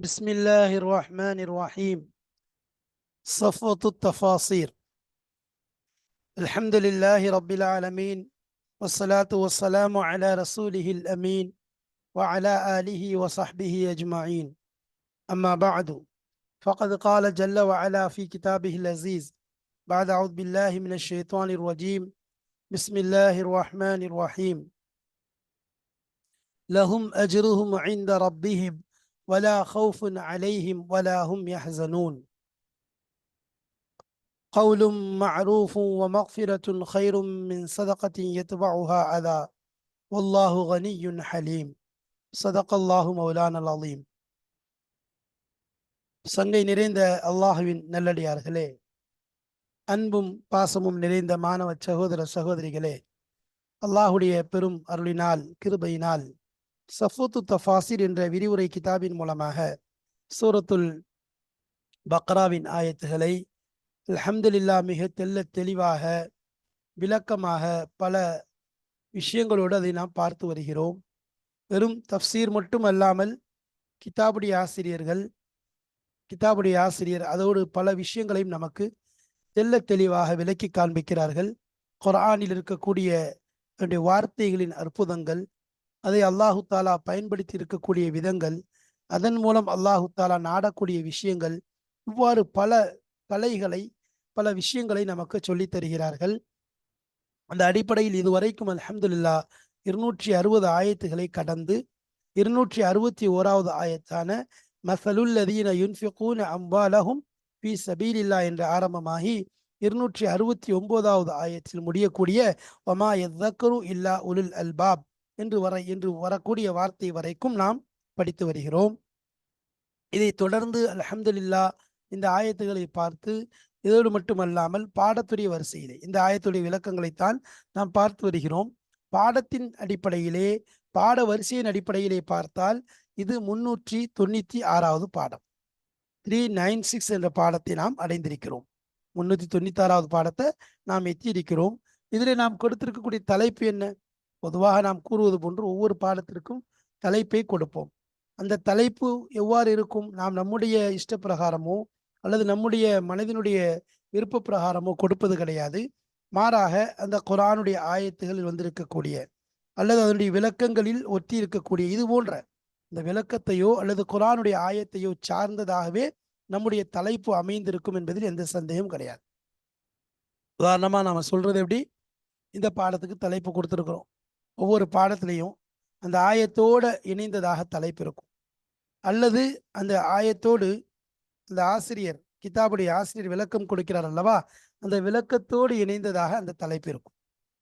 بسم الله الرحمن الرحيم. صفوة التفاصير الحمد لله رب العالمين والصلاة والسلام على رسوله الأمين وعلى آله وصحبه أجمعين. أما بعد فقد قال جل وعلا في كتابه العزيز بعد أعوذ بالله من الشيطان الرجيم. بسم الله الرحمن الرحيم. لهم أجرهم عند ربهم ولا خوف عليهم ولا هم يحزنون قول معروف ومغفرة خير من صدقة يتبعها أذى والله غني حليم صدق الله مولانا العظيم சங்கை நிறைந்த அல்லாஹுவின் நல்லடியார்களே அன்பும் பாசமும் நிறைந்த மாணவ சகோதர சகோதரிகளே அல்லாஹுடைய பெரும் அருளினால் கிருபையினால் சஃபூத்து தஃபாசிர் என்ற விரிவுரை கிதாபின் மூலமாக சூரத்துல் பக்ராவின் ஆயத்துகளை அலமதுல்லா மிக தெல்ல தெளிவாக விளக்கமாக பல விஷயங்களோடு அதை நாம் பார்த்து வருகிறோம். வெறும் தஃசீர் மட்டும் அல்லாமல் கிதாபுடைய ஆசிரியர்கள் கிதாபுடைய ஆசிரியர் அதோடு பல விஷயங்களையும் நமக்கு தெல்ல தெளிவாக விளக்கி காண்பிக்கிறார்கள். குரானில் இருக்கக்கூடிய வார்த்தைகளின் அற்புதங்கள் அதை அல்லாஹு தாலா பயன்படுத்தி இருக்கக்கூடிய விதங்கள் அதன் மூலம் அல்லாஹு தாலா நாடக்கூடிய விஷயங்கள் இவ்வாறு பல கலைகளை பல விஷயங்களை நமக்கு சொல்லித் தருகிறார்கள். அந்த அடிப்படையில் இதுவரைக்கும் அலமதுல்லா இருநூற்றி அறுபது ஆயத்துகளை கடந்து இருநூற்றி அறுபத்தி ஓராவது ஆயத்தான மசலுல்லதீன யுன்ஃபிகூன அம்பாலஹும் பி சபீலில்லா என்று ஆரம்பமாகி இருநூற்றி அறுபத்தி ஒன்பதாவது ஆயத்தில் முடியக்கூடிய ஒமா எத்தக்கரு இல்லா உலுல் அல்பாப் என்று வர என்று வரக்கூடிய வார்த்தை வரைக்கும் நாம் படித்து வருகிறோம். இதை தொடர்ந்து அலமதுல்லா இந்த ஆயத்துகளை பார்த்து இதோடு மட்டுமல்லாமல் பாடத்துடைய வரிசையிலே இந்த ஆயத்துடைய விளக்கங்களைத்தான் நாம் பார்த்து வருகிறோம். பாடத்தின் அடிப்படையிலே பாட வரிசையின் அடிப்படையிலே பார்த்தால் இது முன்னூற்றி தொண்ணூத்தி ஆறாவது பாடம். த்ரீ நைன் சிக்ஸ் என்ற பாடத்தை நாம் அடைந்திருக்கிறோம். முன்னூற்றி தொண்ணூத்தி ஆறாவது பாடத்தை நாம் எத்தியிருக்கிறோம் இதில் நாம் கொடுத்திருக்கக்கூடிய தலைப்பு என்ன? பொதுவாக நாம் கூறுவது போன்று ஒவ்வொரு பாடத்திற்கும் தலைப்பை கொடுப்போம். அந்த தலைப்பு எவ்வாறு இருக்கும்? நாம் நம்முடைய இஷ்ட பிரகாரமோ அல்லது நம்முடைய மனதினுடைய விருப்ப பிரகாரமோ கொடுப்பது கிடையாது. மாறாக அந்த குரானுடைய ஆயத்துகளில் வந்திருக்கக்கூடிய அல்லது அதனுடைய விளக்கங்களில் ஒட்டி இருக்கக்கூடிய இது போன்ற இந்த விளக்கத்தையோ அல்லது குரானுடைய ஆயத்தையோ சார்ந்ததாகவே நம்முடைய தலைப்பு அமைந்திருக்கும் என்பதில் எந்த சந்தேகம் கிடையாது. உதாரணமாக நாம் சொல்றது எப்படி? இந்த பாடத்துக்கு தலைப்பு கொடுத்துருக்குறோம். ஒவ்வொரு பாடத்திலையும் அந்த ஆயத்தோட இணைந்ததாக தலைப்பு இருக்கும் அல்லது அந்த ஆயத்தோடு அந்த ஆசிரியர் கிதாபுடைய ஆசிரியர் விளக்கம் கொடுக்கிறார் அல்லவா? அந்த விளக்கத்தோடு இணைந்ததாக அந்த தலைப்பு இருக்கும்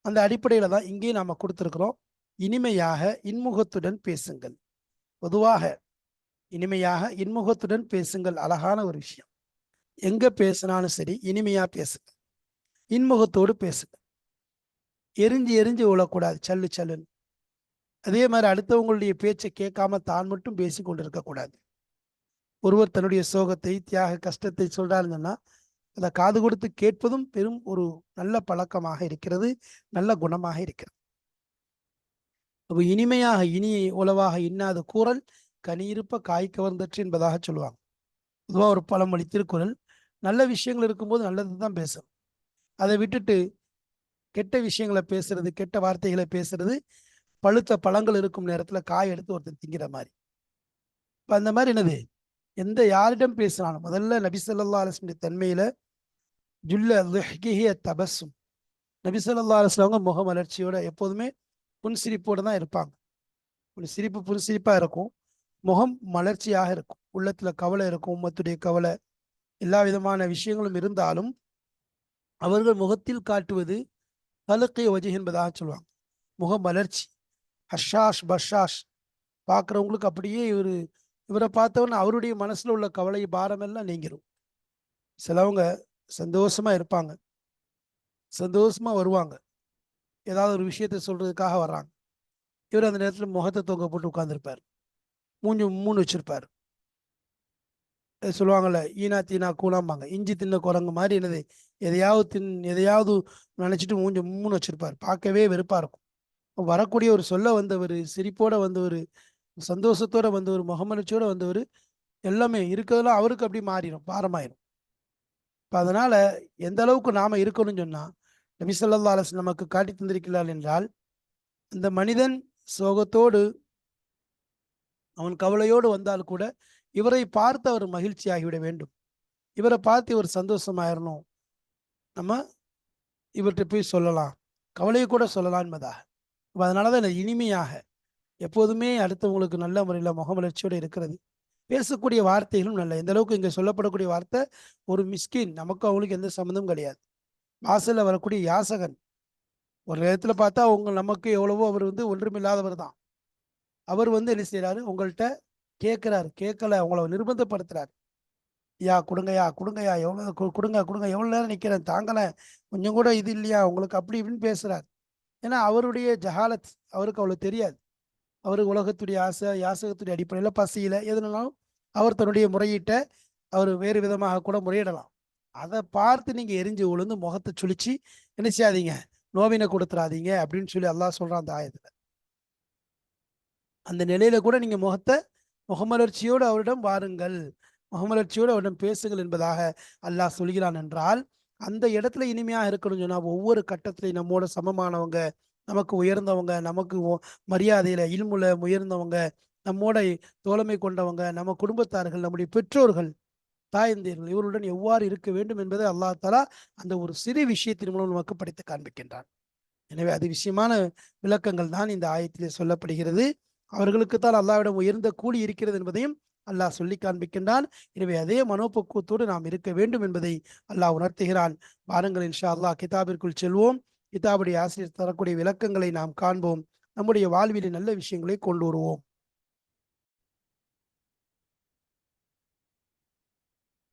அந்த அடிப்படையில் தான் இங்கே நாம் கொடுத்துருக்குறோம். இனிமையாக இன்முகத்துடன் பேசுங்கள். பொதுவாக இனிமையாக இன்முகத்துடன் பேசுங்கள் அழகான ஒரு விஷயம். எங்கே பேசினாலும் சரி இனிமையாக பேசுங்க. இன்முகத்தோடு பேசுங்க. எரிஞ்சு எரிஞ்சு விழக்கூடாது சல்லு சல்லுன்னு. அதே மாதிரி அடுத்தவங்களுடைய பேச்சை கேட்காம தான் மட்டும் பேசி கொண்டு இருக்கக்கூடாது ஒருவர் தன்னுடைய சோகத்தை தியாக கஷ்டத்தை சொல்றாருங்கன்னா அதை காது கொடுத்து கேட்பதும் பெரும் ஒரு நல்ல பழக்கமாக இருக்கிறது நல்ல குணமாக இருக்கிறது. அப்போ இனிமையாக இனி உளவாக இன்னாத கூறல் கனியிருப்ப காய் கவர்ந்தற்று என்பதாக சொல்லுவாங்க. பொதுவாக ஒரு பழமொழி திருக்குறள் நல்ல விஷயங்கள் இருக்கும்போது நல்லது தான் பேசணும் அதை விட்டுட்டு கெட்ட விஷயங்களை பேசுறது கெட்ட வார்த்தைகளை பேசுறது பழுத்த பழங்கள் இருக்கும் நேரத்துல காய் எடுத்து ஒருத்தர் திங்கிற மாதிரி. இப்ப அந்த மாதிரி என்னது? எந்த யாரிடம் பேசினாலும் முதல்ல நபி சொல்லா அலுவலுடைய தன்மையில ஜுல்ல தபஸும் நபி சொல்லா அலுவலவங்க முக எப்போதுமே புன்சிரிப்போடு தான் இருப்பாங்க. ஒரு சிரிப்பு புன்சிரிப்பா இருக்கும். முகம் மலர்ச்சியாக இருக்கும். உள்ளத்துல கவலை இருக்கும் உம்மத்துடைய கவலை. எல்லா விதமான விஷயங்களும் இருந்தாலும் அவர்கள் முகத்தில் காட்டுவது தலுக்கை வஜி என்பதாக சொல்லுவாங்க. முகம் மலர்ச்சி ஹஷாஷ் பஷாஷ் பார்க்குறவங்களுக்கு அப்படியே இவர் இவரை பார்த்தவொன்னே அவருடைய மனசில் உள்ள கவலை பாரமெல்லாம் நீங்கிரும். சிலவங்க சந்தோஷமா இருப்பாங்க. சந்தோஷமா வருவாங்க. ஏதாவது ஒரு விஷயத்த சொல்றதுக்காக வர்றாங்க. இவர் அந்த நேரத்தில் முகத்தை தொங்க போட்டு உட்காந்துருப்பார் மூஞ்சி மூணு வச்சுருப்பார். சொல்லுவாங்கல்ல ஈனா தீனா கூலாம்பாங்க இஞ்சி தின்ன குரங்கு மாதிரி என்னது? எதையாவது தின் எதையாவது நினைச்சிட்டு மூஞ்சி மூணு வச்சிருப்பார். பார்க்கவே வெறுப்பா இருக்கும். வரக்கூடிய ஒரு சொல்ல வந்தவர் சிரிப்போட வந்தவர் சந்தோஷத்தோட வந்தவர் முகமலர்ச்சியோட வந்தவர் எல்லாமே இருக்கிறதெல்லாம் அவருக்கு அப்படி மாறிடும் பாரமாயிரும். இப்போ அதனால எந்த அளவுக்கு நாம இருக்கணும்னு சொன்னா நபி ஸல்லல்லாஹு அலைஹி நமக்கு காட்டி தந்திருக்கிறார் என்றால் அந்த மனிதன் சோகத்தோடு அவன் கவலையோடு வந்தால் கூட இவரை பார்த்து அவர் மகிழ்ச்சி ஆகிவிட வேண்டும். இவரை பார்த்து இவர் சந்தோஷமாயிரணும். நம்ம இவர்கிட்ட போய் சொல்லலாம். கவலையை கூட சொல்லலாம் என்பதாக. அப்ப அதனாலதான் இனிமையாக எப்போதுமே அடுத்தவங்களுக்கு நல்ல முறையில் முகமலர்ச்சியோடு இருக்கிறது. பேசக்கூடிய வார்த்தைகளும் நல்ல. எந்த அளவுக்கு இங்கே சொல்லப்படக்கூடிய வார்த்தை ஒரு மிஸ்கின் நமக்கு அவங்களுக்கு எந்த சம்மந்தமும் கிடையாது. வாசலில் வரக்கூடிய யாசகன். ஒரு நேரத்தில் பார்த்தா அவங்க நமக்கு எவ்வளவோ அவர் வந்து ஒன்றுமில்லாதவர் தான். அவர் வந்து என்ன செய்கிறாரு உங்கள்கிட்ட கேட்குறாரு. கேட்கல. உங்களை நிர்பந்தப்படுத்துறாரு. யா கொடுங்கய்யா கொடுங்கய்யா எவ்வளோ கொடுங்க கொடுங்க எவ்வளோ நேரம் நிற்கிறேன் தாங்கலை. கொஞ்சம் கூட இது இல்லையா உங்களுக்கு அப்படி இப்படின்னு பேசுகிறார் ஏன்னா அவருடைய ஜஹாலத் அவருக்கு அவ்வளோ தெரியாது. அவர் உலகத்துடைய ஆசை யாசகத்துடைய அடிப்படையில் பசியில் எதுனாலும் அவர் தன்னுடைய முறையீட்டை அவர் வேறு விதமாக கூட முறையிடலாம். அதை பார்த்து நீங்கள் எரிஞ்சு விழுந்து முகத்தை சுழிச்சு என்ன செய்யாதீங்க நோவினை கொடுத்துறாதீங்க அப்படின்னு சொல்லி அல்லாஹ் சொல்கிறான் அந்த ஆயத்தில். அந்த நிலையில கூட நீங்கள் முகத்தை முகமலர்ச்சியோடு அவரிடம் வாருங்கள். முகமலர்ச்சியோடு அவரிடம் பேசுங்கள் என்பதாக அல்லாஹ் சொல்கிறான் என்றால் அந்த இடத்துல இனிமையாக இருக்கணும்னு சொன்னால் ஒவ்வொரு கட்டத்திலையும் நம்மோட சமமானவங்க நமக்கு உயர்ந்தவங்க நமக்கு மரியாதையில் இல்முல உயர்ந்தவங்க நம்மோட தோழமை கொண்டவங்க நம்ம குடும்பத்தார்கள் நம்முடைய பெற்றோர்கள் தாயந்தியர்கள் இவருடன் எவ்வாறு இருக்க வேண்டும் என்பதை அல்லாஹ் தஆலா அந்த ஒரு சிறு விஷயத்தின் மூலம் நமக்கு படித்து காண்பிக்கின்றான். எனவே அது விஷயமான விளக்கங்கள் தான் இந்த ஆயத்திலே சொல்லப்படுகிறது. அவர்களுக்கு தான் அல்லாவிடம் உயர்ந்த கூலி இருக்கிறது என்பதையும் அல்லாஹ் சொல்லி காண்பிக்கின்றான். எனவே அதே மனோபக்குவத்தோடு நாம் இருக்க வேண்டும் என்பதை அல்லாஹ் உணர்த்துகிறான். வாருங்கள் இன்ஷா அல்லாஹ் கிதாபிற்குள் செல்வோம். கிதாபுடைய ஆசிரியர் தரக்கூடிய விளக்கங்களை நாம் காண்போம். நம்முடைய வாழ்விலே நல்ல விஷயங்களை கொண்டு வருவோம்.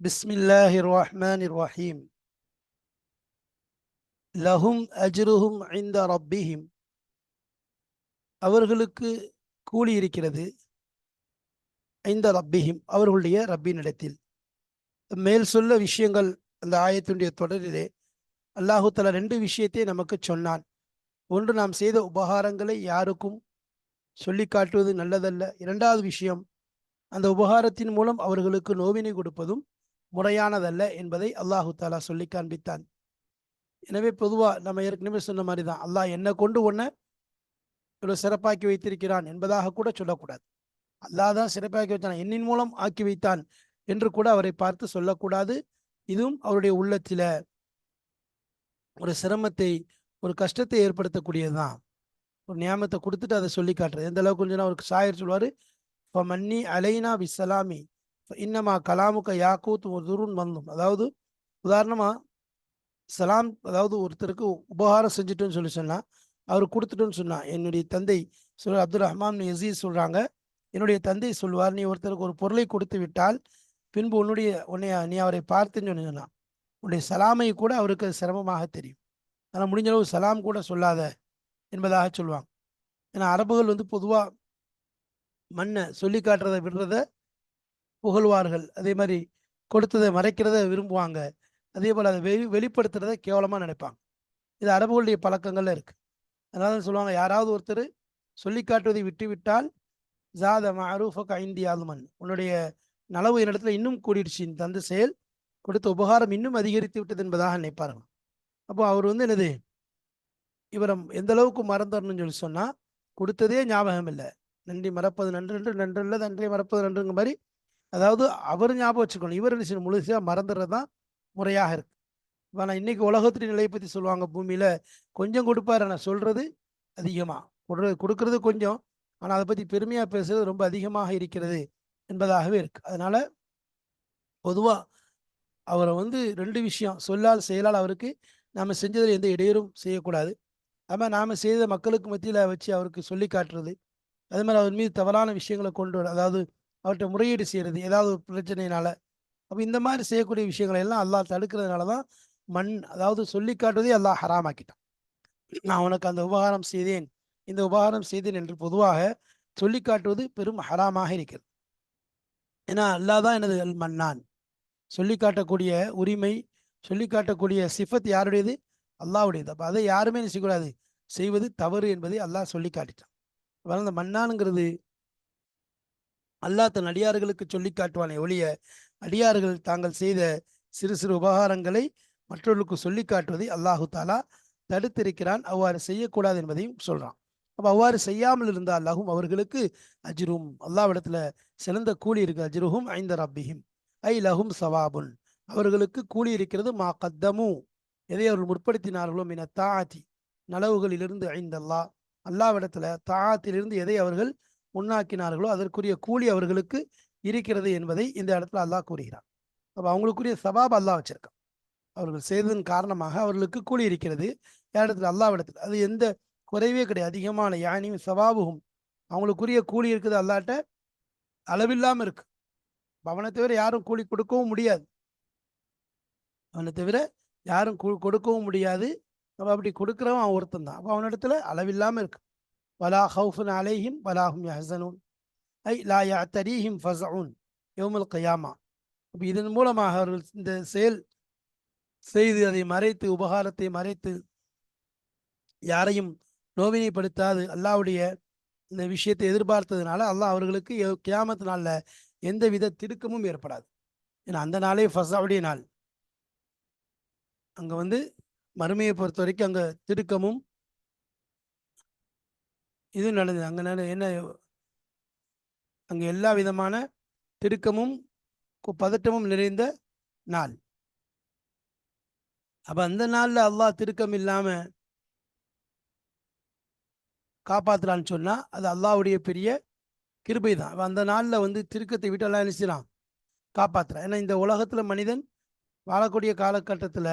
பிஸ்மில்லாஹிர் ரஹ்மானிர் ரஹீம் லஹும் அஜ்ருஹும் ஐந்த ரப்பிஹிம். அவர்களுக்கு கூலி இருக்கிறது. இந்த ரப்பிஹிம் அவர்களுடைய ரப்பினிடத்தில். மேல் சொல்ல விஷயங்கள் அந்த ஆயத்தினுடைய தொடரிலே அல்லாஹு ரெண்டு விஷயத்தை நமக்கு சொன்னான். ஒன்று நாம் செய்த உபகாரங்களை யாருக்கும் சொல்லி காட்டுவது நல்லதல்ல. இரண்டாவது விஷயம் அந்த உபகாரத்தின் மூலம் அவர்களுக்கு நோவினை கொடுப்பதும் முறையானதல்ல என்பதை அல்லாஹு தாலா சொல்லி காண்பித்தான். எனவே பொதுவாக நம்ம ஏற்கனவே சொன்ன மாதிரி தான் அல்லாஹ் என்ன கொண்டு ஒன்ன இவ்வளோ சிறப்பாக்கி வைத்திருக்கிறான் என்பதாக கூட சொல்லக்கூடாது. அல்லாதான் சிறப்பாக்கி வைத்தான். என்னின் மூலம் ஆக்கி வைத்தான் என்று கூட அவரை பார்த்து சொல்லக்கூடாது. இதுவும் அவருடைய உள்ளத்தில ஒரு சிரமத்தை ஒரு கஷ்டத்தை ஏற்படுத்தக்கூடியதுதான். ஒரு நியாமத்தை கொடுத்துட்டு அதை சொல்லி காட்டுறது. எந்த அளவுக்கு கொஞ்சம் அவருக்கு சாயர் சொல்வாரு இப்போ மன்னி அலைனா பிசலாமி இன்னமா கலாமுக்க யாக்கூத் ஒரு துருன் வந்தும். அதாவது உதாரணமா சலாம் அதாவது ஒருத்தருக்கு உபகாரம் செஞ்சுட்டோன்னு சொல்லி சொன்னா அவர் கொடுத்துட்டோன்னு சொன்னா என்னுடைய தந்தை சொல்ற அப்துல் ரஹ்மான் எசீஸ் சொல்றாங்க என்னுடைய தந்தை சொல்வார் நீ ஒருத்தருக்கு ஒரு பொருளை கொடுத்து விட்டால் பின்பு உன்னுடைய உன்னை நீ அவரை பார்த்துன்னு சொல்லி சொன்னான் உன்னுடைய சலாமை கூட அவருக்கு அது சிரமமாக தெரியும். ஆனால் முடிஞ்ச அளவு சலாம் கூட சொல்லாத என்பதாக சொல்லுவாங்க. ஏன்னா அரபுகள் வந்து பொதுவாக மண்ணை சொல்லி காட்டுறதை விடுறத புகழ்வார்கள். அதே மாதிரி கொடுத்ததை மறைக்கிறத விரும்புவாங்க. அதே போல் அதை வெளி வெளிப்படுத்துறத கேவலமாக நினைப்பாங்க. இது அரபுகளுடைய பழக்கங்கள்ல இருக்குது அதனால சொல்லுவாங்க யாராவது ஒருத்தர் சொல்லி காட்டுவதை விட்டுவிட்டால் ஜாத மரூஃபக் ஐந்தி ஆலுமன் உன்னுடைய நலவு என்னிடத்துல இன்னும் கூடிடுச்சு. இந்த தந்த செயல் கொடுத்த உபகாரம் இன்னும் அதிகரித்து விட்டது என்பதாக நினைப்பார்கள் அப்போ அவர் வந்து என்னது? இவரை எந்த அளவுக்கு மறந்துடணும்னு சொல்லி சொன்னால் கொடுத்ததே ஞாபகம் இல்லை. நன்றி மறப்பது நன்று நன்று நன்று இல்லை நன்றி மறப்பது நன்றுங்க மாதிரி அதாவது அவர் ஞாபகம் வச்சுக்கணும். இவர் என்ன முழுசாக மறந்துடுறது தான் முறையாக இருக்கு. இப்போ நான் இன்னைக்கு உலகத்துடைய நிலையை பற்றி சொல்லுவாங்க. பூமியில் கொஞ்சம் கொடுப்பாரு ஆனால் சொல்கிறது அதிகமாக கொடுறது கொடுக்கறது கொஞ்சம். ஆனால் அதை பற்றி பெருமையாக பேசுறது ரொம்ப அதிகமாக இருக்கிறது என்பதாகவே இருக்கு. அதனால பொதுவாக அவரை வந்து ரெண்டு விஷயம் சொல்லால் செயலால் அவருக்கு நாம் செஞ்சதில் எந்த இடையூறும் செய்யக்கூடாது. அதுமாதிரி நாம் செய்த மக்களுக்கு மத்தியில் வச்சு அவருக்கு சொல்லி காட்டுறது. அது மாதிரி அவர் மீது தவறான விஷயங்களை கொண்டு வர அதாவது அவர்கிட்ட முறையீடு செய்கிறது ஏதாவது ஒரு பிரச்சனையினால. அப்போ இந்த மாதிரி செய்யக்கூடிய விஷயங்களை எல்லாம் அல்லாஹ் தடுக்கிறதுனால தான் மண் அதாவது சொல்லி காட்டுவதே அல்லாஹ் ஹராமாக்கிட்டான். நான் உனக்கு அந்த உபகாரம் செய்தேன். இந்த உபகாரம் செய்தேன் என்று பொதுவாக சொல்லி காட்டுவது பெரும் ஹராமாக இருக்கிறது. ஏன்னா அல்லாஹ் தான் எனது அல் மன்னான். சொல்லி காட்டக்கூடிய உரிமை சொல்லி காட்டக்கூடிய சிஃபத் யாருடையது? அல்லாஹ்வுடையது. அப்போ அதை யாருமே என்ன செய்யக்கூடாது? செய்வது தவறு என்பதை அல்லாஹ் சொல்லி காட்டிட்டான். அதனால் அந்த மன்னானுங்கிறது அல்லாஹ் தன் அடியார்களுக்கு சொல்லி காட்டுவானே ஒழிய அடியார்கள் தாங்கள் செய்த சிறு சிறு உபகாரங்களை மற்றவர்களுக்கு சொல்லி காட்டுவதை அல்லாஹு தாலா தடுத்திருக்கிறான். அவ்வாறு செய்யக்கூடாது என்பதையும் சொல்கிறான் அப்போ அவ்வாறு செய்யாமல் இருந்தால் அல்லாஹும் அவர்களுக்கு அஜ்ரும் அல்லாவிடத்துல சிறந்த கூலி இருக்கு அஜ்ருஹும் ஐந்த ரப்பிஹிம். ஐ லஹும் சவாபுன். அவர்களுக்கு கூலி இருக்கிறது மா கத்தமு. எதை அவர்கள் முற்படுத்தினார்களோ மின தாத்தி நலவுகளிலிருந்து ஐந்தல்லா. அல்லாவிடத்துல தாத்திலிருந்து எதை அவர்கள் முன்னாக்கினார்களோ அதற்குரிய கூலி அவர்களுக்கு இருக்கிறது என்பதை இந்த இடத்துல அல்லாஹ் கூறுகிறான். அப்போ அவங்களுக்குரிய சவாப் அல்லாஹ் வச்சிருக்கான். அவர்கள் செய்ததன் காரணமாக அவர்களுக்கு கூலி இருக்கிறது. இடத்துல அல்லாவிடத்தில் அது எந்த குறைவே கிடையாது. அதிகமான யானியும் சவாபுகும். அவங்களுக்குரிய கூலி இருக்குது. அல்லாட்ட அளவில்லாமல் இருக்கு. அவனை தவிர யாரும் கூலி கொடுக்கவும் முடியாது. அவனை தவிர யாரும் கொடுக்கவும் முடியாது. அப்போ அப்படி கொடுக்குறவன் அவன் ஒருத்தன் தான் அப்போ அவனிடத்துல அளவில்லாமல் இருக்கு. வலா ஹவுஃபுன் அலேஹிம் வலாஹும் யஹசனூன். ஐ லா யஅத்தரீஹிம் ஃபசவுன் யௌமுல் கயாமா அப்போ இதன் மூலமாக அவர்கள் இந்த செயல் செய்து அதை மறைத்து உபகாரத்தை மறைத்து யாரையும் நோவினைப்படுத்தாது. அல்லாவுடைய இந்த விஷயத்தை எதிர்பார்த்ததுனால அல்லாஹ் அவர்களுக்கு கியாமத்து நாளில் எந்த வித திடுக்கமும் ஏற்படாது. ஏன்னா அந்த நாளே ஃபசாவுடைய நாள். அங்கே வந்து மறுமையை பொறுத்த வரைக்கும் அங்கே திடுக்கமும் இதுவும் நடந்தது. அங்கே என்ன அங்கே எல்லா விதமான திடுக்கமும் பதட்டமும் நிறைந்த நாள். அப்போ அந்த நாளில் அல்லாஹ் திருக்கம் இல்லாமல் காப்பாற்றலான்னு சொன்னால் அது அல்லாவுடைய பெரிய கிருபை தான் அந்த நாளில் வந்து திருக்கத்தை விட்டு எல்லாம் நினைச்சிடான் காப்பாற்றுறான் ஏன்னா இந்த உலகத்தில் மனிதன் வாழக்கூடிய காலகட்டத்தில்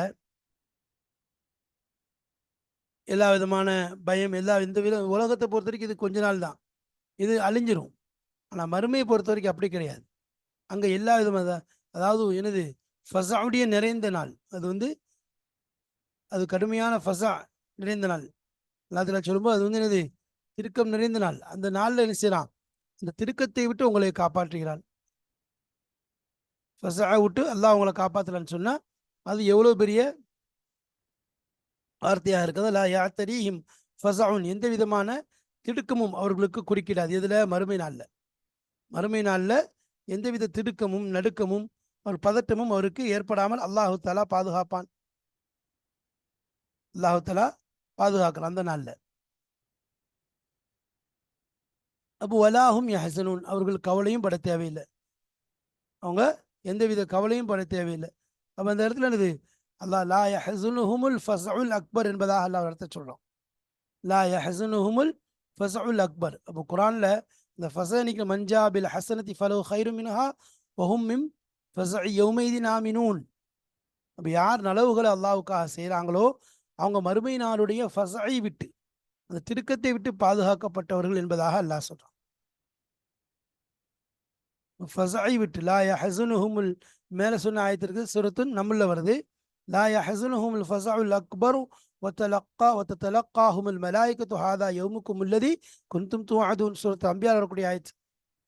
எல்லா விதமான பயம் எல்லா இந்த வித உலகத்தை பொறுத்த வரைக்கும் இது கொஞ்ச நாள் தான். இது அழிஞ்சிரும். ஆனால் மறுமையை பொறுத்த வரைக்கும் அப்படி கிடையாது. அங்கே எல்லா விதமாக அதாவது எனது ஃபசாவுடைய நிறைந்த நாள். அது வந்து அது கடுமையான ஃபசா நிறைந்த நாள். எல்லாத்துல சொல்லும்போது அது வந்து என்னது? திருக்கம் நிறைந்த நாள். அந்த நாளில் என்ன செய்யறான் அந்த திருக்கத்தை விட்டு உங்களை காப்பாற்றுகிறான். விட்டு அல்லாஹ் உங்களை காப்பாற்றலான்னு சொன்னா அது எவ்வளோ பெரிய வார்த்தையாக இருக்குது லா யாத்தரீஹிம் ஃபசாவுன் எந்த விதமான திடுக்கமும் அவர்களுக்கு குறுக்கிடாது. இதில் மறுமை நாளில். மறுமை நாளில் எந்தவித திடுக்கமும் நடுக்கமும் ஒரு பதட்டமும் அவருக்கு ஏற்படாமல் அல்லாஹு தாலா பாதுகாப்பான். அல்லாஹு தாலா பாதுகாக்கிறான் அந்த நாளில். அப்போ வலாஹும் யஹசனூன். அவர்கள் கவலையும் பட தேவையில்லை. அவங்க எந்தவித கவலையும் பட தேவையில்லை. அப்போ அந்த இடத்துல என்னது? அல்லாஹ் லா யஹசுனுஹுமுல் ஃபசவுல் அக்பர் என்பதாக அல்லாஹ் இடத்த சொல்கிறோம் லா யஹசுனுஹுமுல் ஃபசவுல் அக்பர். அப்போ குரானில் இந்த ஃபசனிக்கு மஞ்சா பில் ஹசனத்தி ஃபலோ ஹைரு மின்ஹா வஹும் மிம் ஃபசஇ யௌமைதி நாமினூன் அப்போ யார் நலவுகளை அல்லாவுக்காக செய்கிறாங்களோ அவங்க மறுமை நாளுடைய ஃபசை விட்டு அந்த திருக்கத்தை விட்டு பாதுகாக்கப்பட்டவர்கள் என்பதாக அல்லாஹ் சொல்கிறான் ஃபசாயி விட்டு லா யஹசுனுஹுமுல் மேலே சொன்ன ஆயத்திற்கு சுரத்துன் நம்மளில் வருது. லா யஹசுனுஹுமுல் ஃபசாவுல் அக்பர் ஒத்தலக்கா ஒத்தலக்காஹும் மலாய்க்கத்து ஹாதா யவுமுக்கும் உள்ளதி குந்தும் தூஆதுன் சுரத்து அம்பியார் வரக்கூடிய ஆயிடுச்சு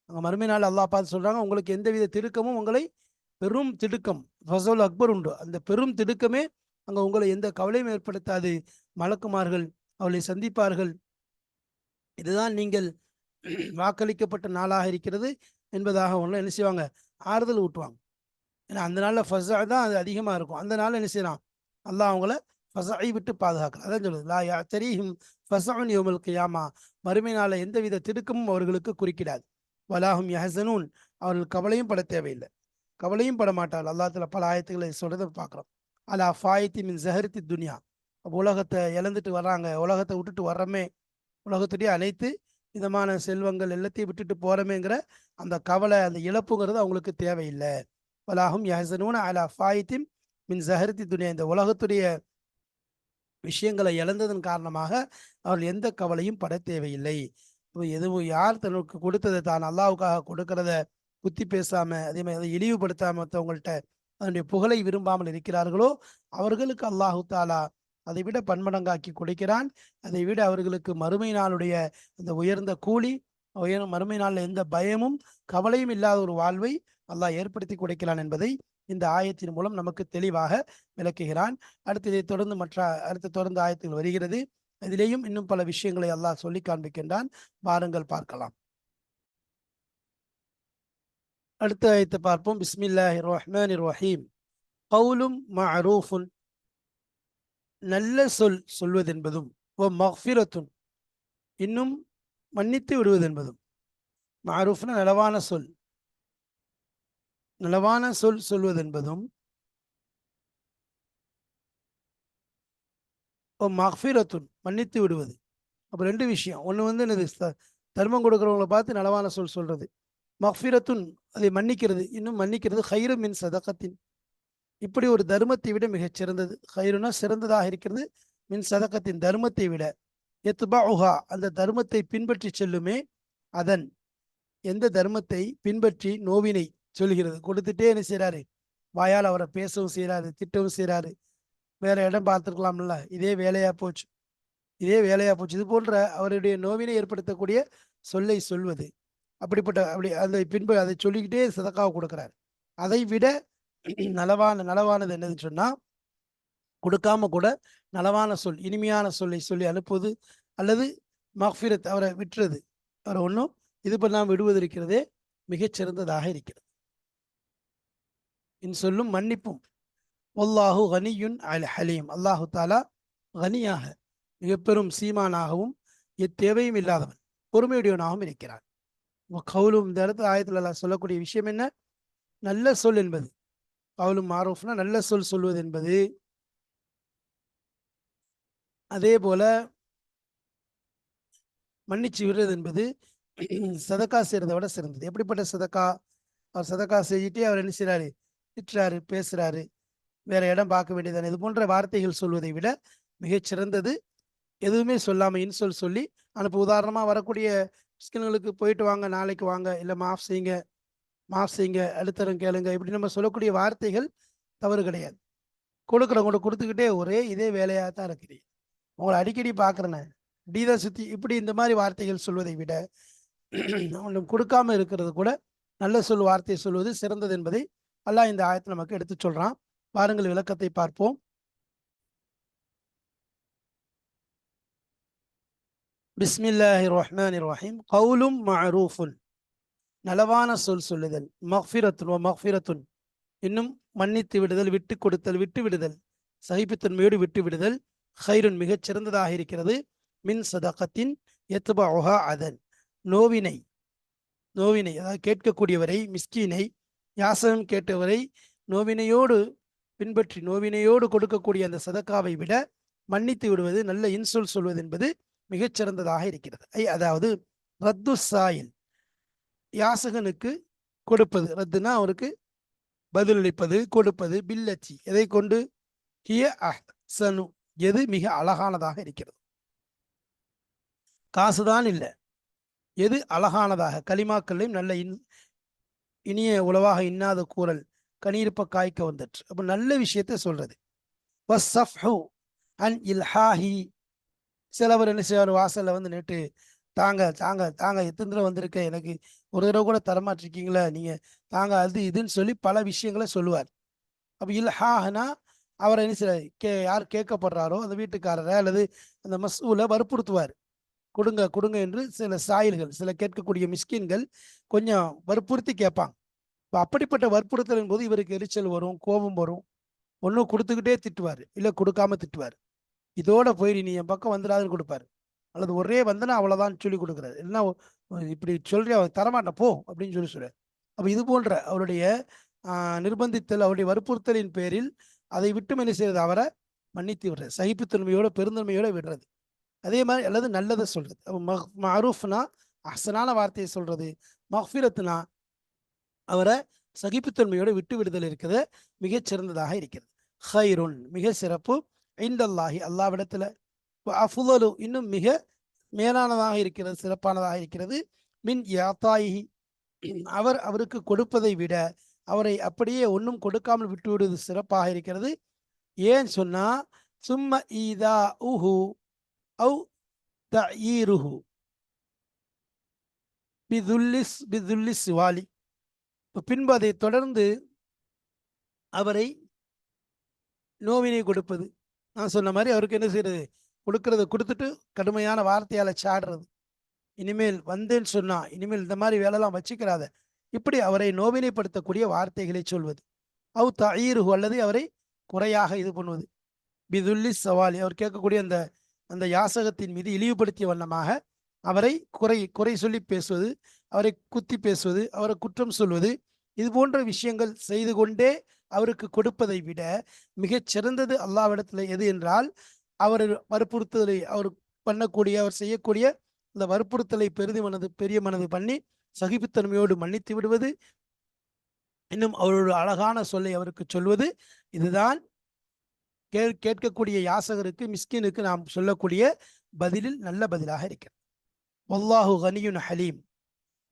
அங்கே மறுமை நாள் அல்லாஹ் பார்த்து சொல்கிறாங்க உங்களுக்கு எந்தவித திடுக்கமும் உங்களை பெரும் திடுக்கம் ஃபசவுல் அக்பர் உண்டு. அந்த பெரும் திடுக்கமே அங்கே உங்களை எந்த கவலையும் ஏற்படுத்தாது. மலக்குமார்கள் அவளை சந்திப்பார்கள். இதுதான் நீங்கள் வாக்களிக்கப்பட்ட நாளாக இருக்கிறது. என்பதாக ஒன்று என்ன செய்வாங்க? ஆறுதல் ஊட்டுவாங்க. ஏன்னா அந்த நாளில் ஃபசா தான் அது அதிகமாக இருக்கும். அந்த நாளில் என்ன செய்யலாம் அல்லாஹ் அவங்கள ஃபசாயை விட்டு பாதுகாக்கலாம் அதான் சொல்லுது லா யா தெரியும் ஃபசவுன் யோமல் கியாமா. மறுமையினால் நாளில் எந்தவித திடுக்கமும் அவர்களுக்கு குறுக்கிடாது. வலாஹும் யஹசனூன். அவர்கள் கவலையும் பட தேவையில்லை. கவலையும் பட மாட்டார்கள். அல்லாத்துல பல ஆயத்துக்களை சொல்றதை பார்க்குறோம். அலா ஃபாயத்தி மின் ஜஹரித்தி துனியா. உலகத்தை இழந்துட்டு வர்றாங்க. உலகத்தை விட்டுட்டு வர்றமே. உலகத்துடைய அனைத்து விதமான செல்வங்கள் எல்லாத்தையும் விட்டுட்டு போறமேங்கிற அந்த கவலை அந்த இழப்புங்கிறது அவங்களுக்கு தேவையில்லை. வலாகும் யஹசனூன் அலா ஃபாயத்தின் மின் ஜஹரித்தி துனியா. இந்த உலகத்துடைய விஷயங்களை இழந்ததன் காரணமாக அவர்கள் எந்த கவலையும் பட தேவையில்லை. எதுவும் யார் தனக்கு கொடுத்ததை தான் அல்லாவுக்காக கொடுக்கறத குத்தி பேசாம அதே மாதிரி அதை இழிவுபடுத்தாம மற்றவங்கள்ட்ட அதனுடைய புகழை விரும்பாமல் இருக்கிறார்களோ அவர்களுக்கு அல்லாஹு தாலா அதை விட பன்மடங்காக்கி கொடுக்கிறான். அதை விட அவர்களுக்கு மறுமை நாளுடைய அந்த உயர்ந்த கூலி உயர் மறுமை நாளில் எந்த பயமும் கவலையும் இல்லாத ஒரு வாழ்வை அல்லாஹ் ஏற்படுத்தி கொடுக்கிறான் என்பதை இந்த ஆயத்தின் மூலம் நமக்கு தெளிவாக விளக்குகிறான். அடுத்து இதை தொடர்ந்து மற்ற அடுத்து தொடர்ந்து ஆயத்தில் வருகிறது. இதிலேயும் இன்னும் பல விஷயங்களை அல்லாஹ் சொல்லி காண்பிக்கின்றான். வாருங்கள் பார்க்கலாம். அடுத்த ஆயத்தை பார்ப்போம். பிஸ்மில்லாஹி ரஹ்மான் ரஹீம். கவுலும் மஅரூஃபுன் நல்ல சொல் சொல்வதென்பதும் ஓ மஃபிரத்துன் இன்னும் மன்னித்து விடுவதென்பதும். மாரூஃப்னா நலவான சொல். நலவான சொல் சொல்வதென்பதும் ஓ மஃபிரத்துன் மன்னித்து விடுவது. அப்போ ரெண்டு விஷயம். ஒன்று வந்து என்னது? தர்மம் கொடுக்குறவங்கள பார்த்து நலவான சொல் சொல்கிறது மஃபிரத்துன் அதை மன்னிக்கிறது. இன்னும் மன்னிக்கிறது ஹைரு மின் சதகத்தின். இப்படி ஒரு தர்மத்தை விட மிகச் சிறந்தது. ஹைருனா சிறந்ததாக இருக்கிறது. மின் சதக்கத்தின் தர்மத்தை விட எத்துபா அந்த தர்மத்தை பின்பற்றி செல்லுமே அதன் எந்த தர்மத்தை பின்பற்றி நோவினை சொல்கிறது. கொடுத்துட்டே என்ன செய்றாரு? வாயால் அவரை பேசவும் செய்கிறாரு திட்டவும் செய்றாரு. வேற இடம் பார்த்துருக்கலாம்ல இதே வேலையா போச்சு. இதே வேலையா போச்சு. இது போன்ற அவருடைய நோவினை ஏற்படுத்தக்கூடிய சொல்லை சொல்வது. அப்படிப்பட்ட அப்படி அதை பின்பு அதை சொல்லிக்கிட்டே சதக்காவை கொடுக்குறாரு. அதை விட நலவான நலவானது என்னதுன்னு சொன்னால் கொடுக்காம கூட நலவான சொல் இனிமையான சொல்லை சொல்லி அனுப்புவது அல்லது மஃபிரத் அவரை விட்டுறது. அவரை ஒன்றும் இது பண்ணாமல் விடுவது இருக்கிறதே மிகச்சிறந்ததாக இருக்கிறது. இன் சொல்லும் மன்னிப்பும். ஒல்லாஹு ஹனியுன் அல் ஹலீம். அல்லாஹு தாலா ஹனியாக மிகப்பெரும் சீமானாகவும் எத்தேவையும் இல்லாதவன் பொறுமையுடையவனாகவும் இருக்கிறான். கவுலும் இந்த இடத்துல ஆயத்துல சொல்லக்கூடிய விஷயம் என்ன? நல்ல சொல் என்பது. கவுலும் மாரூஃப்னா நல்ல சொல் சொல்வது என்பது. அதே போல மன்னிச்சு விடுறது என்பது சதக்கா செய்யறதை விட சிறந்தது. எப்படிப்பட்ட சதக்கா? அவர் சதக்கா செஞ்சுட்டே அவர் என்ன செய்கிறாரு திட்டுறாரு பேசுறாரு. வேற இடம் பார்க்க வேண்டியதானே இது போன்ற வார்த்தைகள் சொல்வதை விட மிகச்சிறந்தது எதுவுமே சொல்லாம இன்சொல் சொல்லி அனுப்பு. உதாரணமா வரக்கூடிய ஸ்கின்களுக்கு போயிட்டு வாங்க நாளைக்கு வாங்க இல்லை மாஃப் செய்யுங்க மாஃப் செய்யுங்க அழுத்தரம் கேளுங்க இப்படி நம்ம சொல்லக்கூடிய வார்த்தைகள் தவறு கிடையாது. கொடுக்குறவங்க கொடுத்துக்கிட்டே ஒரே இதே வேலையாக தான் இருக்கிறீங்க. உங்களை அடிக்கடி பார்க்குறேன் இப்படி தான் சுற்றி இப்படி இந்த மாதிரி வார்த்தைகள் சொல்வதை விட அவனும் கொடுக்காம இருக்கிறது கூட நல்ல சொல் வார்த்தையை சொல்வது சிறந்தது என்பதை அல்லாஹ் இந்த ஆயத்தை நமக்கு எடுத்து சொல்கிறான் பாருங்கள் விளக்கத்தை பார்ப்போம். பிஸ்மில்லாஹி ரஹ்மான் ரஹீம். கவுலும் மஹரூஃபுன். நலவான சொல் சொல்லுதல். மஃபிரத்துன் ஓ மஃபிரத்துன். இன்னும் மன்னித்து விடுதல் விட்டு கொடுத்தல் விட்டு விடுதல். சகிப்புத்தன்மையோடு விட்டு விடுதல் ஹைருன் மிகச் சிறந்ததாக இருக்கிறது. மின் சதகத்தின் எத்துபா அதன். நோவினை நோவினை அதாவது கேட்கக்கூடியவரை மிஸ்கீனை யாசகம் கேட்டவரை நோவினையோடு பின்பற்றி நோவினையோடு கொடுக்கக்கூடிய அந்த சதக்காவை விட மன்னித்து விடுவது நல்ல இன்சொல் சொல்வது என்பது மிகச்சிறந்ததாக இருக்கிறது. ஐ அதாவது ரத்து சாயில். யாசகனுக்கு கொடுப்பது. ரத்துனா அவருக்கு பதிலளிப்பது கொடுப்பது பில்லச்சி. எதை கொண்டு? ஹிய அஹ்சனு. எது மிக அழகானதாக இருக்கிறது. காசுதான் இல்லை. எது அழகானதாக? களிமாக்கள்லையும் நல்ல இன் இனிய உளவாக இன்னாத கூறல் கணியிருப்ப காய்க்க வந்துட்டு அப்போ நல்ல விஷயத்த சொல்றது. வஸ்ஸஃப்ஹு அன் இல்ஹாஹி சிலவர் என்ன செய்வார்? வாசல்ல வந்து நேற்று தாங்க தாங்க தாங்க எத்தனை தடவை வந்திருக்கேன். எனக்கு ஒரு தடவை கூட தரமாட்டிருக்கீங்களா நீங்கள் தாங்க அது இதுன்னு சொல்லி பல விஷயங்களை சொல்லுவார். அப்போ ஹாஹனா அவரை என்ன செய்ய கே யார் கேட்கப்படுறாரோ அந்த வீட்டுக்காரரை அல்லது அந்த மசூலை வற்புறுத்துவார். கொடுங்க கொடுங்க என்று சில சாயல்கள் சில கேட்கக்கூடிய மிஸ்கின்கள் கொஞ்சம் வற்புறுத்தி கேட்பாங்க. இப்போ அப்படிப்பட்ட வற்புறுத்தலின் போது இவருக்கு எரிச்சல் வரும் கோபம் வரும். ஒன்றும் கொடுத்துக்கிட்டே திட்டுவார் இல்லை கொடுக்காம திட்டுவார். இதோட போயிடு நீ என் பக்கம் வந்துடாதுன்னு கொடுப்பாரு. அல்லது ஒரே வந்தனா அவ்வளோதான் சொல்லி கொடுக்குறாரு. இல்லைன்னா இப்படி சொல்றி அவர் தரமாட்டேன் போ அப்படின்னு சொல்லி சொல்றாரு. அப்போ இது போன்ற அவருடைய நிர்பந்தித்தல் அவருடைய வற்புறுத்தலின் பேரில் அதை விட்டு என்ன செய்யறது அவரை மன்னித்து விடுறது. சகிப்புத்தன்மையோட பெருந்தன்மையோட விடுறது. அதே மாதிரி அல்லது நல்லதை சொல்றது. அப்போ மஹ் மரூஃப்னா அசனான வார்த்தையை சொல்றது. மஹ்ஃபிரத்னா அவரை சகிப்புத்தன்மையோட விட்டு விடுதல் இருக்கிறது மிகச் சிறந்ததாக இருக்கிறது. ஹைருன் மிக சிறப்பு. ஐந்தல்லாஹி அல்லாவிடத்துல அஃபுலு இன்னும் மிக மேலானதாக இருக்கிறது சிறப்பானதாக இருக்கிறது. மின் யாத்தாயி அவர் அவருக்கு கொடுப்பதை விட அவரை அப்படியே ஒன்றும் கொடுக்காமல் விட்டு விடுவது சிறப்பாக இருக்கிறது. ஏன் சொன்னா சும்ம ஈதா உஹு அவு ஈருஹு பிதுல்லிஸ் பிதுல்லிஸ் வாலி. பின்பு அதை தொடர்ந்து அவரை நோவினை கொடுப்பது. நான் சொன்ன மாதிரி அவருக்கு என்ன செய்யறது? கொடுக்கறத கொடுத்துட்டு கடுமையான வார்த்தையால சாடுறது. இனிமேல் வந்தேன்னு சொன்னா இனிமேல் இந்த மாதிரி வேலைலாம் வச்சுக்கிறாத இப்படி அவரை நோவினைப்படுத்தக்கூடிய வார்த்தைகளை சொல்வது. அவு தஈருஹு அல்லது அவரை குறையாக இது பண்ணுவது. பிதுல்லி சவாலி அவர் கேட்கக்கூடிய அந்த அந்த யாசகத்தின் மீது இழிவுபடுத்திய வண்ணமாக அவரை குறை குறை சொல்லி பேசுவது அவரை குத்தி பேசுவது அவரை குற்றம் சொல்வது இது போன்ற விஷயங்கள் செய்து கொண்டே அவருக்கு கொடுப்பதை விட மிகச் சிறந்தது அல்லாவிடத்தில் எது என்றால் அவர் வற்புறுத்தலை அவர் பண்ணக்கூடிய அவர் செய்யக்கூடிய இந்த வற்புறுத்தலை பெரிது மனது பெரிய மனது பண்ணி சகிப்புத்தன்மையோடு மன்னித்து விடுவது. இன்னும் அவரோட அழகான சொல்லை அவருக்கு சொல்வது. இதுதான் கே கேட்கக்கூடிய யாசகருக்கு மிஸ்கினுக்கு நாம் சொல்லக்கூடிய பதிலில் நல்ல பதிலாக இருக்கிறது. வல்லாஹு கனியுன் ஹலீம்.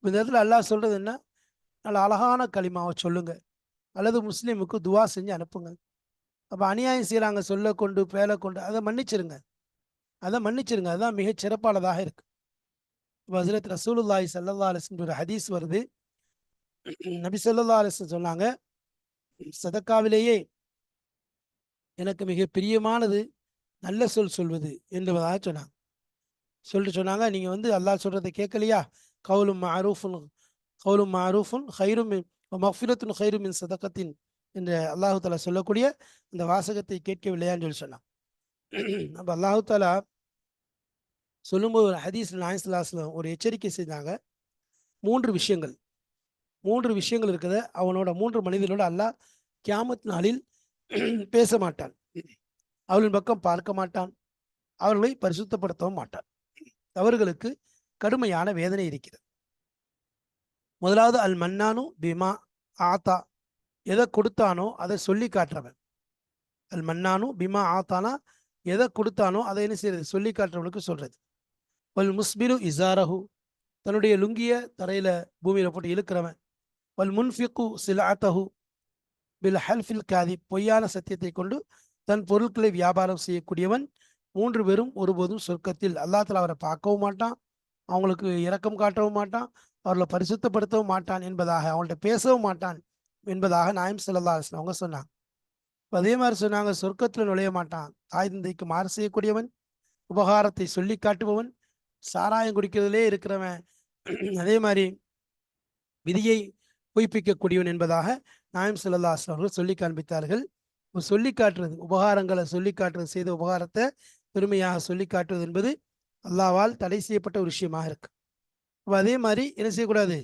இந்த இடத்துல அல்லாஹ் சொல்றது என்ன? நல்ல அழகான களிமாவை சொல்லுங்க. அல்லது முஸ்லீமுக்கு துவா செஞ்சு அனுப்புங்க. அப்போ அநியாயம் செய்கிறாங்க சொல்ல கொண்டு பேலை கொண்டு அதை மன்னிச்சிருங்க. அதை மன்னிச்சிருங்க. அதுதான் மிகச் சிறப்பானதாக இருக்கு. இப்போ ஹசரத் ரசூலுல்லாஹி சல்லா அலிஸ்ன்ற ஒரு ஹதீஸ் வருது. நபி சொல்லா அலிஸ் சொன்னாங்க சதக்காவிலேயே எனக்கு மிக பிரியமானது நல்ல சொல் சொல்வது என்பதாக சொன்னாங்க. சொல்லிட்டு சொன்னாங்க நீங்கள் வந்து அல்லாஹ் சொல்கிறத கேட்கலையா? கவுலும் மாரூஃபுன் கவுலும் மாரூஃபுன் ஹைரும் மஃபிரத்துன் ஹைரும் சதக்கத்தின் என்று அல்லாஹு தாலா சொல்லக்கூடிய இந்த வாசகத்தை கேட்கவில்லையான்னு சொல்லி சொன்னான். அப்போ அல்லாஹு தாலா சொல்லும்போது ஒரு ஹதீஸ் நாயஸ்லாஸ்லம் ஒரு எச்சரிக்கை செய்தாங்க. மூன்று விஷயங்கள். மூன்று விஷயங்கள் இருக்குது. அவனோட மூன்று மனிதனோட அல்லாஹ் கியாமத் நாளில் பேச மாட்டான். அவளின் பக்கம் பார்க்க மாட்டான். அவர்களை பரிசுத்தப்படுத்தவும் மாட்டான். அவர்களுக்கு கடுமையான வேதனை இருக்கிறது. முதலாவது அல் மன்னானு பிமா ஆத்தா. எதை கொடுத்தானோ அதை சொல்லி காட்டுறவன். அல் மன்னானு பிமா ஆத்தானா எதை கொடுத்தானோ அதை என்ன செய்யறது சொல்லி காட்டுறவனுக்கு சொல்றது. வல் முஸ்பிரு இசாரஹு தன்னுடைய லுங்கிய தரையில பூமியில போட்டு இழுக்கிறவன். வல் முன்ஃபிகு சிலாத்தஹு. பில் ஹல்ஃபில் காதி பொய்யான சத்தியத்தை கொண்டு தன் பொருட்களை வியாபாரம் செய்யக்கூடியவன். மூன்று பேரும் ஒருபோதும் சொர்க்கத்தில் அல்லாத்தில் அவரை பார்க்கவும் மாட்டான். அவங்களுக்கு இரக்கம் காட்டவும் மாட்டான். அவர்களை பரிசுத்தப்படுத்தவும் மாட்டான் என்பதாக அவங்கள்ட்ட பேசவும் மாட்டான். என்பதாக நாயம் செல்லல்லா அவங்க சொன்னாங்க. அதே மாதிரி சொன்னாங்க சொர்க்கத்தில் நுழைய மாட்டான் தாய் தந்தைக்கு மாறு செய்யக்கூடியவன் உபகாரத்தை சொல்லி காட்டுபவன் சாராயம் குடிக்கிறதுலே இருக்கிறவன். அதே மாதிரி விதியை பொய்ப்பிக்கக்கூடியவன் என்பதாக நாயம் செல்லல்லாஸ் அவர்கள் சொல்லி காண்பித்தார்கள். சொல்லி காட்டுறது உபகாரங்களை சொல்லி காட்டுறது செய்த உபகாரத்தை பெருமையாக சொல்லி காட்டுவது என்பது அல்லாவால் தடை செய்யப்பட்ட ஒரு விஷயமாக இருக்கு. அப்போ அதே மாதிரி என்ன செய்யக்கூடாது?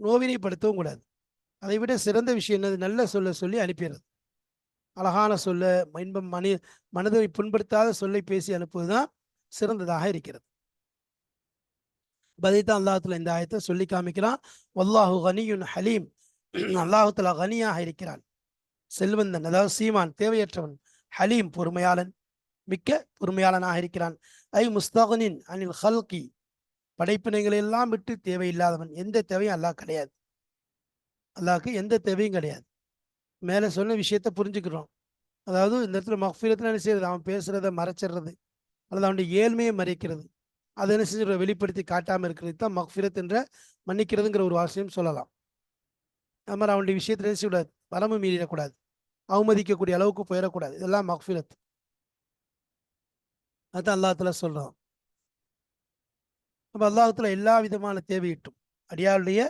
நோவினைப்படுத்தவும் கூடாது. அதை விட சிறந்த விஷயம் என்னது? நல்ல சொல்ல சொல்லி அனுப்பிடுறது அழகான சொல்ல இன்பம் மனி மனதை புண்படுத்தாத சொல்லை பேசி அனுப்புவது தான் சிறந்ததாக இருக்கிறது. பதித்தான் அல்லாஹத்துல இந்த ஆயத்தை சொல்லி காமிக்கிறான். வல்லாஹு கனியுன் ஹலீம். அல்லாஹுத்தலா கனியாக இருக்கிறான். செல்வந்தன் அதாவது சீமான் தேவையற்றவன் ஹலீம் பொறுமையாளன் மிக்க பொறுமையாளனாக இருக்கிறான். ஐ முஸ்தகனின் அனில் ஹல்கி. படைப்பினைகளை எல்லாம் விட்டு தேவையில்லாதவன். எந்த தேவையும் அல்லாஹ் கிடையாது. அல்லாவுக்கு எந்த தேவையும் கிடையாது. மேலே சொன்ன விஷயத்த புரிஞ்சுக்கிறோம். அதாவது இந்த இடத்துல மஃபீரத்தில் என்ன செய்யறது அவன் பேசுறத மறைச்சிடுறது. அல்லது அவனுடைய ஏழ்மையை மறைக்கிறது. அதை என்ன செஞ்சு வெளிப்படுத்தி காட்டாமல் இருக்கிறது. தான் மஃபீரத் என்ற மன்னிக்கிறதுங்கிற ஒரு வாசியம் சொல்லலாம். அது மாதிரி அவனுடைய விஷயத்தில் என்ன செய்யக்கூடாது? வரம்பு மீறிடக்கூடாது. அவமதிக்கக்கூடிய அளவுக்கு போயிடக்கூடாது. இதெல்லாம் மஃபீரத் அதுதான் அல்லாத்துல சொல்கிறான் அப்போ அல்லாஹத்துல எல்லா விதமான தேவையிட்டும். அடியாளுடைய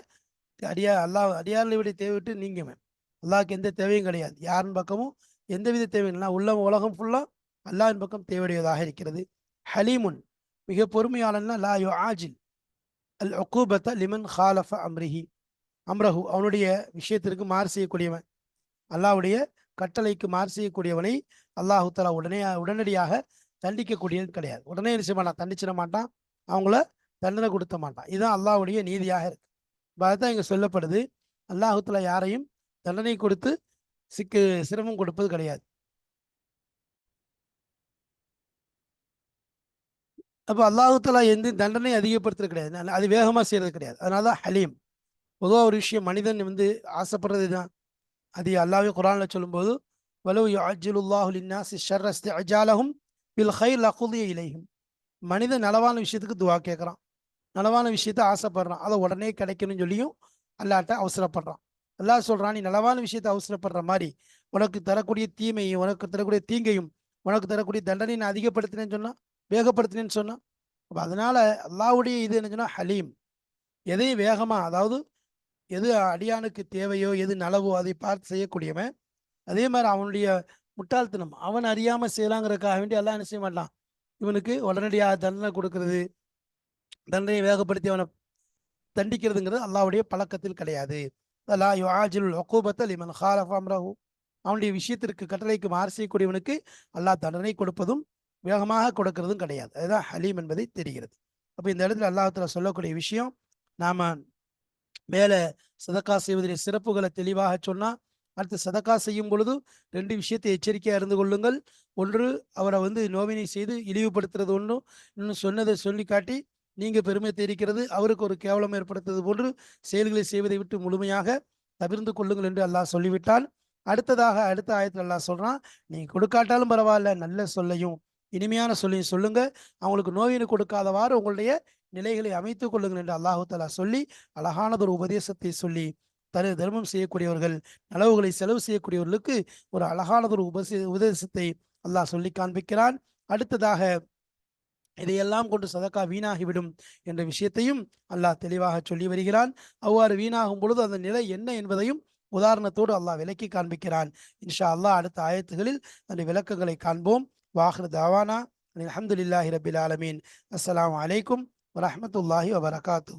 அடியா அல்லாஹ் அடியாருடைய தேவையிட்டு நீங்குவேன் அல்லாஹ்க்கு எந்த தேவையும் கிடையாது. யாரின் பக்கமும் எந்தவித தேவையும் இல்லை உள்ள உலகம் ஃபுல்லாக அல்லாஹின் பக்கம் தேவையுடையதாக இருக்கிறது. ஹலீமுன் மிக பொறுமையாளன்னா லா யோ ஆஜில் அல் ஒக்கூபத்த லிமன் ஹாலஃப அம்ரிஹி. அம்ரஹு அவனுடைய விஷயத்திற்கு மாறு செய்யக்கூடியவன். அல்லாஹ்வுடைய கட்டளைக்கு மாறு செய்யக்கூடியவனை அல்லாஹு தலா உடனே உடனடியாக தண்டிக்கக்கூடியது கிடையாது. உடனே என்ன செய்ய மாட்டான்? தண்டிச்சிட மாட்டான். அவங்கள தண்டனை கொடுத்த மாட்டான். இதுதான் அல்லாவுடைய நீதியாக இருக்கு. இப்போ அதுதான் இங்கே சொல்லப்படுது. அல்லாஹுத்துல யாரையும் தண்டனை கொடுத்து சிக்கு சிரமம் கொடுப்பது கிடையாது. அப்போ அல்லாஹுத்தலா எந்த தண்டனை அதிகப்படுத்துறது கிடையாது. அது வேகமாக செய்யறது கிடையாது. அதனால தான் ஹலீம். பொதுவாக ஒரு விஷயம் மனிதன் வந்து ஆசைப்படுறது தான். அது அல்லாவே குரானில் சொல்லும்போது வலவு அஜுலுல்லாஹுலின்னாசி ஷர்ரஸ்தி அஜாலஹும் பில் ஹைர் லகுதிய இலையும் மனிதன் நலவான விஷயத்துக்கு துவா கேட்குறான். நலவான விஷயத்த ஆசைப்படுறான். அதை உடனே கிடைக்கணும்னு சொல்லியும் அல்லாட்ட அவசரப்படுறான். அல்லா சொல்கிறான் நீ நலவான விஷயத்தை அவசரப்படுற மாதிரி உனக்கு தரக்கூடிய தீமையும் உனக்கு தரக்கூடிய தீங்கையும் உனக்கு தரக்கூடிய தண்டனை நான் அதிகப்படுத்தினேன்னு சொன்னால் வேகப்படுத்தினேன்னு சொன்னான் அப்போ அதனால் அல்லாவுடைய இது என்ன சொன்னால் ஹலீம். எதையும் வேகமாக அதாவது எது அடியானுக்கு தேவையோ எது நலவோ அதை பார்த்து செய்யக்கூடியவன் அதே மாதிரி அவனுடைய முட்டாள்தனம் அவன் அறியாமல் செய்யலாங்கிறதுக்காக வேண்டி எல்லாம் என்ன செய்ய மாட்டான்? இவனுக்கு உடனடியாக தண்டனை கொடுக்கறது தண்டனையை வேகப்படுத்தி அவனை தண்டிக்கிறதுங்கிறது அல்லாவுடைய பழக்கத்தில் கிடையாது. லா யுஆஜிலுல் உக்கூபத்த லிமன் ஹாலஃப அம்ரஹு அவனுடைய விஷயத்திற்கு கட்டளைக்கு மாறு செய்யக்கூடியவனுக்கு அல்லாஹ் தண்டனை கொடுப்பதும் வேகமாக கொடுக்கிறதும் கிடையாது. அதுதான் ஹலீம் என்பதை தெரிகிறது. அப்போ இந்த இடத்துல அல்லாஹத்துல சொல்லக்கூடிய விஷயம் நாம மேலே சதக்கா செய்வதிலே சிறப்புகளை தெளிவாக சொன்னால் அடுத்து சதக்கா செய்யும் பொழுது ரெண்டு விஷயத்தை எச்சரிக்கையாக இருந்து கொள்ளுங்கள். ஒன்று அவரை வந்து நோவினை செய்து இழிவுபடுத்துறது ஒன்றும் இன்னும் சொன்னதை சொல்லி காட்டி நீங்க பெருமை தெரிக்கிறது அவருக்கு ஒரு கேவலம் ஏற்படுத்துவது போன்று செயல்களை செய்வதை விட்டு முழுமையாக தவிர்ந்து கொள்ளுங்கள் என்று அல்லாஹ் சொல்லிவிட்டான். அடுத்ததாக அடுத்த ஆயத்தில் அல்லாஹ் சொல்றான் நீங்க கொடுக்காட்டாலும் பரவாயில்ல நல்ல சொல்லையும் இனிமையான சொல்லையும் சொல்லுங்க. அவங்களுக்கு நோயினு கொடுக்காதவாறு உங்களுடைய நிலைகளை அமைத்துக் கொள்ளுங்கள் என்று அல்லாஹு தலா சொல்லி அழகானதொரு உபதேசத்தை சொல்லி தரு தர்மம் செய்யக்கூடியவர்கள் நலவுகளை செலவு செய்யக்கூடியவர்களுக்கு ஒரு அழகானதொரு உபசே உபதேசத்தை அல்லாஹ் சொல்லி காண்பிக்கிறான். அடுத்ததாக இதையெல்லாம் கொண்டு சதக்கா வீணாகிவிடும் என்ற விஷயத்தையும் அல்லாஹ் தெளிவாக சொல்லி வருகிறான். அவ்வாறு வீணாகும் பொழுது அந்த நிலை என்ன என்பதையும் உதாரணத்தோடு அல்லாஹ் விளக்கி காண்பிக்கிறான். இன்ஷா அல்லாஹ் அடுத்த ஆயத்துகளில் அந்த விளக்கங்களை காண்போம். வாஹ்ரு தாவானா. அல்ஹம்துலில்லாஹி ரபில் ஆலமீன். அஸ்லாம் அலைக்கும் வரமத்துல்லாஹி வபரகாத்து